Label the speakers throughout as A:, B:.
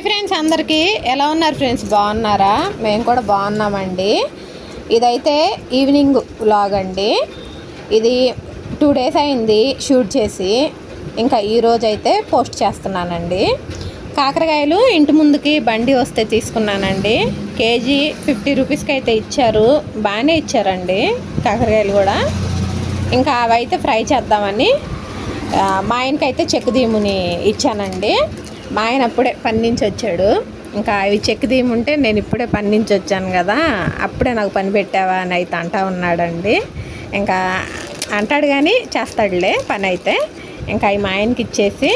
A: Hi friends అందరికీ. ఎలా ఉన్నారు ఫ్రెండ్స్? బాగున్నారా? మేము కూడా బాగున్నామండి. ఇదైతే ఈవినింగ్ వ్లాగ్ అండి. ఇది టూ డేస్ అయింది షూట్ చేసి. ఇంకా ఈరోజు అయితే పోస్ట్ చేస్తున్నానండి. కాకరకాయలు ఇంటి ముందుకి బండి వస్తే తీసుకున్నానండి. కేజీ ఫిఫ్టీ రూపీస్కి అయితే ఇచ్చారు. బాగానే ఇచ్చారండి కాకరకాయలు కూడా. ఇంకా అవైతే ఫ్రై చేద్దామని మా ఆయనకైతే చెక్ దీముని ఇచ్చానండి. మా ఆయన అప్పుడే పని నుంచి వచ్చాడు ఇంకా అవి చెక్ తీయముంటే నేను ఇప్పుడే పని నుంచి వచ్చాను కదా అప్పుడే నాకు పని పెట్టావా అని అయితే అంటా ఉన్నాడండి. ఇంకా అంటాడు కానీ చేస్తాడులే పని అయితే ఇంకా అవి మా ఆయనకి ఇచ్చేసి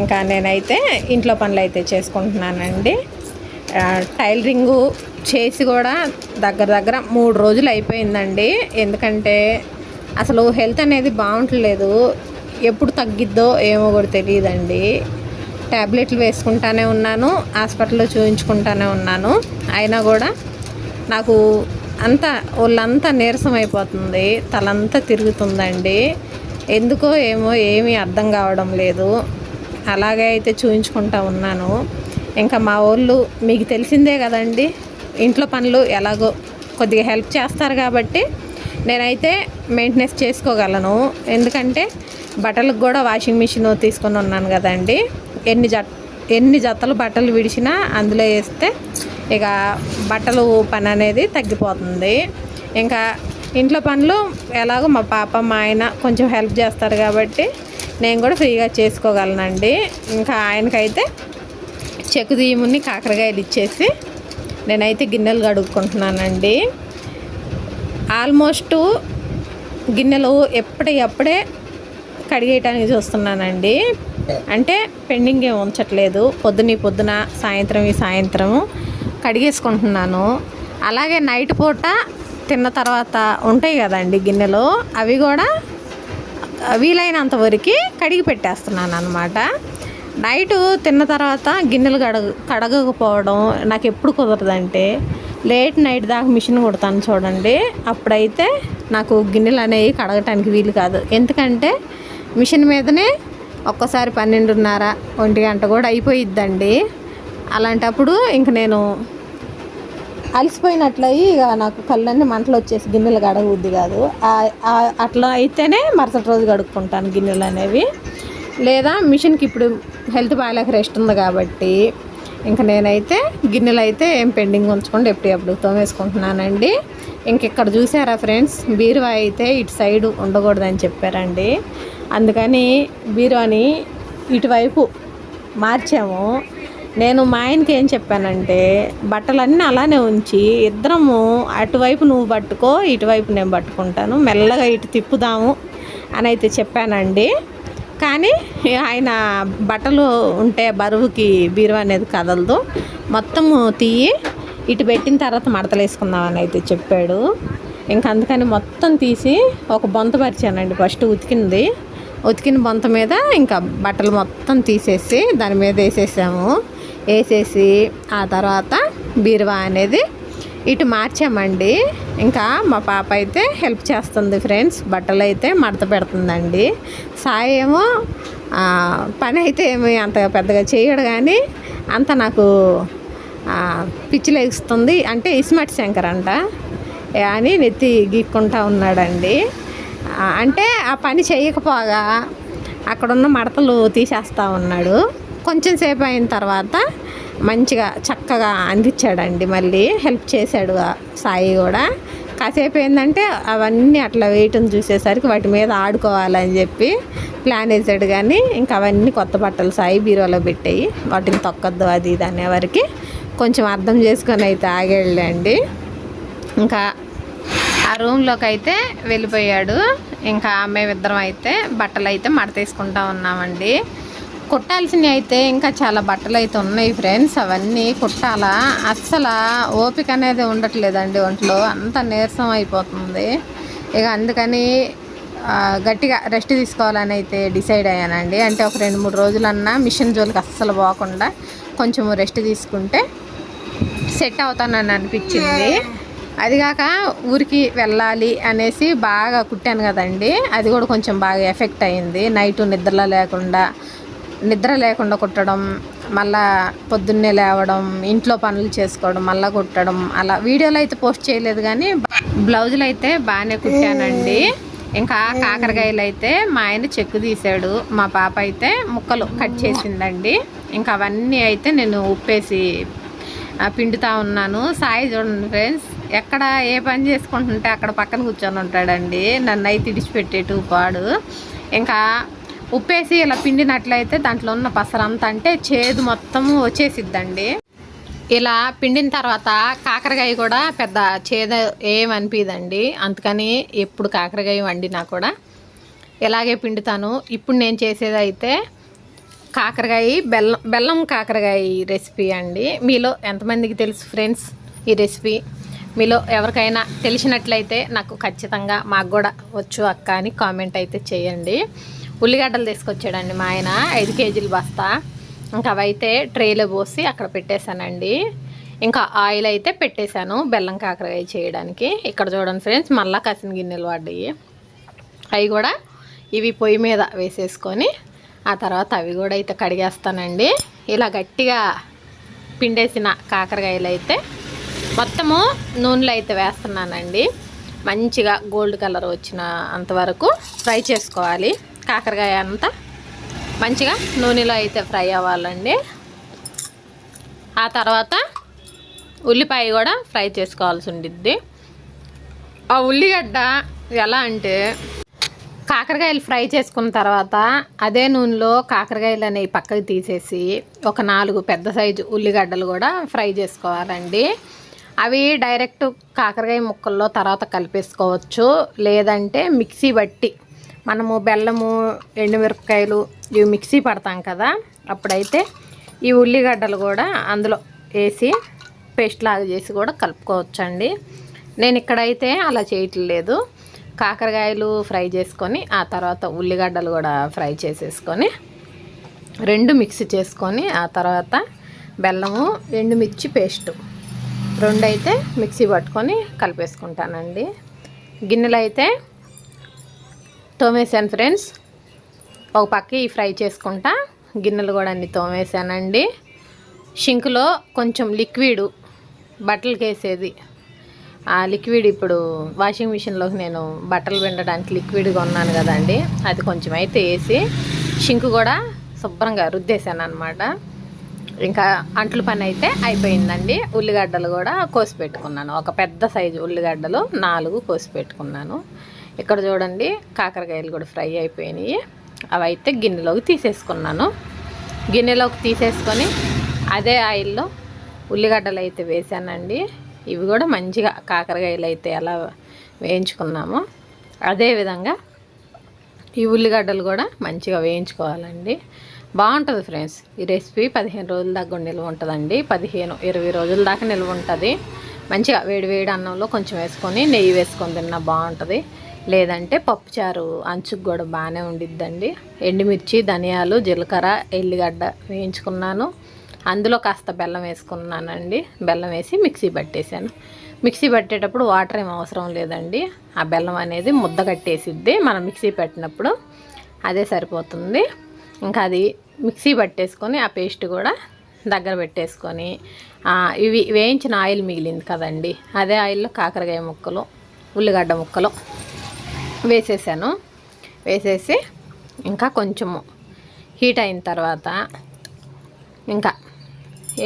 A: ఇంకా నేనైతే ఇంట్లో పనులు అయితే చేసుకుంటున్నానండి టైలరింగు చేసి కూడా దగ్గర దగ్గర మూడు రోజులు అయిపోయిందండి. ఎందుకంటే అసలు హెల్త్ అనేది బాగుంటలేదు. ఎప్పుడు తగ్గిద్దో ఏమో కూడా తెలియదండి. ట్యాబ్లెట్లు వేసుకుంటానే ఉన్నాను హాస్పిటల్లో చూపించుకుంటానే ఉన్నాను. అయినా కూడా నాకు అంతా ఒళ్ళంతా నీరసం అయిపోతుంది తలంతా తిరుగుతుందండి. ఎందుకో ఏమో ఏమీ అర్థం కావడం లేదు. అలాగే అయితే చూపించుకుంటా ఉన్నాను. ఇంకా మా వాళ్ళు మీకు తెలిసిందే కదండి ఇంట్లో పనులు ఎలాగో కొద్దిగా హెల్ప్ చేస్తారు కాబట్టి నేనైతే మెయింటెనెన్స్ చేసుకోగలను. ఎందుకంటే బట్టలకు కూడా వాషింగ్ మిషన్ తీసుకొని ఉన్నాను కదండి. ఎన్ని జట్ ఎన్ని జతలు బట్టలు విడిచినా అందులో వేస్తే ఇక బట్టలు పని అనేది తగ్గిపోతుంది. ఇంకా ఇంట్లో పనులు ఎలాగో మా పాప మా ఆయన కొంచెం హెల్ప్ చేస్తారు కాబట్టి నేను కూడా ఫ్రీగా చేసుకోగలనండి. ఇంకా ఆయనకైతే చెక్కు దీముని కాకరకాయలు ఇచ్చేసి నేనైతే గిన్నెలు కడుక్కుంటున్నానండి. ఆల్మోస్ట్ గిన్నెలు ఎప్పటికప్పుడే కడిగేయటానికి చూస్తున్నానండి. అంటే పెండింగ్ ఏం ఉంచట్లేదు. పొద్దున ఈ పొద్దున సాయంత్రం ఈ సాయంత్రం కడిగేసుకుంటున్నాను. అలాగే నైట్ పూట తిన్న తర్వాత ఉంటాయి కదండి గిన్నెలు అవి కూడా వీలైనంత వరకు కడిగి పెట్టేస్తున్నాను అనమాట నైట్ తిన్న తర్వాత గిన్నెలు కడగ కడగకపోవడం నాకు ఎప్పుడు కుదరదంటే లేట్ నైట్ దాకా మిషన్ కుడతాను చూడండి. అప్పుడైతే నాకు గిన్నెలు అనేవి కడగటానికి వీలు కాదు. ఎందుకంటే మిషన్ మీదనే ఒక్కసారి పన్నెండున్నర ఒంటి గంట కూడా అయిపోయిద్దండి. అలాంటప్పుడు ఇంక నేను అలసిపోయినట్లయి ఇక నాకు కళ్ళన్నీ మంటలు వచ్చేసి గిన్నెలు కడగబుద్ది కాదు. అట్లా అయితేనే మరుసటి రోజు కడుక్కుంటాను గిన్నెలు అనేవి. లేదా మిషన్కి ఇప్పుడు హెల్త్ బాగాలేక రెస్ట్ ఉంది కాబట్టి ఇంకా నేనైతే గిన్నెలు అయితే ఏం పెండింగ్ ఉంచకుండా ఎప్పుడు తోమేసుకుంటున్నానండి. ఇంక ఇక్కడ చూసారా ఫ్రెండ్స్ బీరువా అయితే ఇటు సైడ్ ఉండకూడదని చెప్పారండి. అందుకని బీరువాని ఇటువైపు మార్చాము. నేను మా ఆయనకి ఏం చెప్పానంటే బట్టలన్నీ అలానే ఉంచి ఇద్దరము అటువైపు నువ్వు పట్టుకో ఇటువైపు నేను పట్టుకుంటాను మెల్లగా ఇటు తిప్పుదాము అని అయితే చెప్పానండి. కానీ ఆయన బట్టలు ఉంటే బరువుకి బీరువా అనేది కదలదు. మొత్తము తీయి ఇటు పెట్టిన తర్వాత మడతలు వేసుకుందామని అయితే చెప్పాడు. ఇంకా అందుకని మొత్తం తీసి ఒక బొంత పరిచానండి. ఫస్ట్ ఉతికింది. ఉతికిన బొంత మీద ఇంకా బట్టలు మొత్తం తీసేసి దాని మీద వేసేసాము. వేసేసి ఆ తర్వాత బీరువా అనేది ఇటు మార్చామండి. ఇంకా మా పాప అయితే హెల్ప్ చేస్తుంది ఫ్రెండ్స్ బట్టలు అయితే మడత పెడుతుందండి. సాయి ఏమో పని అయితే ఏమి అంత పెద్దగా చేయడు కానీ అంత నాకు పిచ్చిలేగుస్తుంది పిచ్చి అంటే ఇస్మట్ శంకర్ అంట. అని నెత్తి గీక్కుంటా ఉన్నాడండి. అంటే ఆ పని చేయకపోగా అక్కడున్న మడతలు తీసేస్తా ఉన్నాడు. కొంచెం సేపు అయిన తర్వాత మంచిగా చక్కగా అందించాడండి. మళ్ళీ హెల్ప్ చేశాడు సాయి కూడా. కాసేపు ఏంటంటే అవన్నీ అట్లా వేయటం చూసేసరికి వాటి మీద ఆడుకోవాలని చెప్పి ప్లాన్ వేసాడు కానీ ఇంకా అవన్నీ కొత్త బట్టలు సాయి బీరోలో పెట్టాయి. వాటిని తొక్కద్దు అది ఇది అనేవరకు కొంచెం అర్థం చేసుకొని అయితే ఆగేళ్ళండి. ఇంకా ఆ రూమ్లోకి అయితే వెళ్ళిపోయాడు. ఇంకా మేమిద్దరం అయితే బట్టలు అయితే మడతేసుకుంటా ఉన్నామండి. కుట్టాల్సినవి అయితే ఇంకా చాలా బట్టలు అయితే ఉన్నాయి ఫ్రెండ్స్ అవన్నీ కుట్టాలా? అస్సలు ఓపిక అనేది ఉండట్లేదండి ఒంట్లో. అంత నీరసం అయిపోతుంది. ఇక అందుకని గట్టిగా రెస్ట్ తీసుకోవాలని అయితే డిసైడ్ అయ్యానండి. అంటే ఒక రెండు మూడు రోజులన్నా మిషన్ జోలికి అస్సలు పోకుండా కొంచెం రెస్ట్ తీసుకుంటే సెట్ అవుతానని అనిపించింది. అదిగాక ఊరికి వెళ్ళాలి అనేసి బాగా కుట్టాను కదండి. అది కూడా కొంచెం బాగా ఎఫెక్ట్ అయింది. నైట్ నిద్రలో లేకుండా నిద్ర లేకుండా కుట్టడం మళ్ళా పొద్దున్నే లేవడం ఇంట్లో పనులు చేసుకోవడం మళ్ళీ కుట్టడం అలా వీడియోలు అయితే పోస్ట్ చేయలేదు కానీ బ్లౌజులు అయితే బాగానే కుట్టానండి. ఇంకా కాకరకాయలు అయితే మా ఆయన చెక్కు తీసాడు మా పాప అయితే ముక్కలు కట్ చేసిందండి. ఇంకా అవన్నీ అయితే నేను ఉప్పేసి పిండుతా ఉన్నాను. సాయి చూడండి ఫ్రెండ్స్. ఎక్కడ ఏ పని చేసుకుంటుంటే అక్కడ పక్కన కూర్చొని ఉంటాడండి. నన్ను అయితే ఇడిచిపెట్టేటు పాడు ఇంకా ఉప్పేసి ఇలా పిండినట్లయితే దాంట్లో ఉన్న పసరంతా అంటే చేదు మొత్తము వచ్చేసిద్దండి. ఇలా పిండిన తర్వాత కాకరకాయ కూడా పెద్ద చేద ఏమనిపిదండి అందుకని ఎప్పుడు కాకరకాయ వండినా కూడా ఇలాగే పిండుతాను. ఇప్పుడు నేను చేసేది అయితే కాకరకాయ బెల్లం బెల్లం కాకరకాయ రెసిపీ అండి. మీలో ఎంతమందికి తెలుసు ఫ్రెండ్స్ ఈ రెసిపీ? మీలో ఎవరికైనా తెలిసినట్లయితే నాకు ఖచ్చితంగా మాకు కూడా వచ్చు అక్క అని కామెంట్ అయితే చేయండి. ఉల్లిగడ్డలు తీసుకొచ్చాడండి మా ఆయన ఐదు కేజీలు బస్తా. ఇంకా అవైతే ట్రేలో పోసి అక్కడ పెట్టేశానండి. ఇంకా ఆయిల్ అయితే పెట్టేశాను బెల్లం కాకరకాయ చేయడానికి. ఇక్కడ చూడండి ఫ్రెండ్స్ మళ్ళా కసిన గిన్నెలు పడ్డాయి. అవి కూడా ఇవి పొయ్యి మీద వేసేసుకొని ఆ తర్వాత అవి కూడా అయితే కడిగేస్తానండి. ఇలా గట్టిగా పిండేసిన కాకరకాయలు అయితే మొత్తము నూనెలో అయితే వేస్తున్నానండి. మంచిగా గోల్డ్ కలర్ వచ్చిన అంతవరకు ఫ్రై చేసుకోవాలి. కాకరకాయ అంతా మంచిగా నూనెలో అయితే ఫ్రై అవ్వాలండి. ఆ తర్వాత ఉల్లిపాయ కూడా ఫ్రై చేసుకోవాల్సి ఉండిద్ది. ఆ ఉల్లిగడ్డ ఎలా అంటే కాకరకాయలు ఫ్రై చేసుకున్న తర్వాత అదే నూనెలో కాకరకాయలు అనేవి పక్కకి తీసేసి ఒక నాలుగు పెద్ద సైజు ఉల్లిగడ్డలు కూడా ఫ్రై చేసుకోవాలండి. అవి డైరెక్ట్ కాకరకాయ ముక్కల్లో తర్వాత కలిపేసుకోవచ్చు. లేదంటే మిక్సీ బట్టి మనము బెల్లము ఎండుమిరపకాయలు ఇవి మిక్సీ పడతాం కదా. అప్పుడైతే ఈ ఉల్లిగడ్డలు కూడా అందులో వేసి పేస్ట్ లాగా చేసి కూడా కలుపుకోవచ్చండి. నేను ఇక్కడైతే అలా చేయట్లేదు. కాకరకాయలు ఫ్రై చేసుకొని ఆ తర్వాత ఉల్లిగడ్డలు కూడా ఫ్రై చేసేసుకొని రెండు మిక్స్ చేసుకొని ఆ తర్వాత బెల్లము ఎండుమిర్చి పేస్టు. రెండు అయితే మిక్సీ పట్టుకొని కలిపేసుకుంటానండి. గిన్నెలు అయితే తోమేసాను ఫ్రెండ్స్. ఒక పక్క ఈ ఫ్రై చేసుకుంటా గిన్నెలు కూడా అన్ని తోమేసానండి షింకులో కొంచెం లిక్విడ్ బట్టలకి వేసేది. ఆ లిక్విడ్ ఇప్పుడు వాషింగ్ మిషన్లోకి నేను బట్టలు పిండడానికి లిక్విడ్గా ఉన్నాను కదండి అది కొంచెం అయితే వేసి షింకు కూడా శుభ్రంగా రుద్దేశాను అనమాట ఇంకా అంట్ల పని అయితే అయిపోయిందండి. ఉల్లిగడ్డలు కూడా కోసి పెట్టుకున్నాను. ఒక పెద్ద సైజు ఉల్లిగడ్డలు నాలుగు కోసి పెట్టుకున్నాను. ఇక్కడ చూడండి కాకరకాయలు కూడా ఫ్రై అయిపోయినాయి. అవి అయితే గిన్నెలోకి తీసేసుకున్నాను. గిన్నెలోకి తీసేసుకొని అదే ఆయిల్లో ఉల్లిగడ్డలు అయితే వేసానండి. ఇవి కూడా మంచిగా కాకరకాయలు అయితే ఎలా వేయించుకున్నామో అదేవిధంగా ఈ ఉల్లిగడ్డలు కూడా మంచిగా వేయించుకోవాలండి. బాగుంటుంది ఫ్రెండ్స్ ఈ రెసిపీ పదిహేను రోజుల దాకా నిల్వ ఉంటుందండి. పదిహేను ఇరవై రోజుల దాకా నిల్వ ఉంటుంది. మంచిగా వేడి వేడి అన్నంలో కొంచెం వేసుకొని నెయ్యి వేసుకొని తిన్నా బాగుంటుంది. లేదంటే పప్పుచారు అంచుకు కూడా బాగానే ఉండిద్దండి. ఎండుమిర్చి ధనియాలు జీలకర్ర ఎల్లిగడ్డ వేయించుకున్నాను. అందులో కాస్త బెల్లం వేసుకున్నానండి. బెల్లం వేసి మిక్సీ పట్టేశాను. మిక్సీ పట్టేటప్పుడు వాటర్ ఏం అవసరం లేదండి. ఆ బెల్లం అనేది ముద్ద కట్టేసిద్ది. మనం మిక్సీ పెట్టినప్పుడు అదే సరిపోతుంది. ఇంకా అది మిక్సీ పట్టేసుకొని ఆ పేస్ట్ కూడా దగ్గర పెట్టేసుకొని ఇవి వేయించిన ఆయిల్ మిగిలింది కదండి. అదే ఆయిల్లో కాకరకాయ ముక్కలు ఉల్లిగడ్డ ముక్కలు వేసేసాను. వేసేసి ఇంకా కొంచెము హీట్ అయిన తర్వాత ఇంకా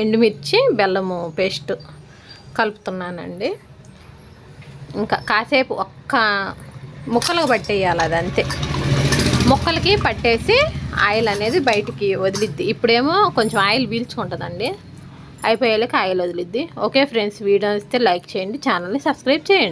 A: ఎండుమిర్చి బెల్లము పేస్ట్ కలుపుతున్నానండి. ఇంకా కాసేపు ఒక్క ముక్కలకు పట్టేయాలి అది అంతే ముక్కలకి పట్టేసి ఆయిల్ అనేది బయటికి వదిలిద్ది. ఇప్పుడేమో కొంచెం ఆయిల్ పీల్చుకుంటుందండి. అయిపోయేలాకి ఆయిల్ వదిలిద్ది. ఓకే ఫ్రెండ్స్ వీడియో ఇస్తే లైక్ చేయండి ఛానల్ని సబ్స్క్రైబ్ చేయండి.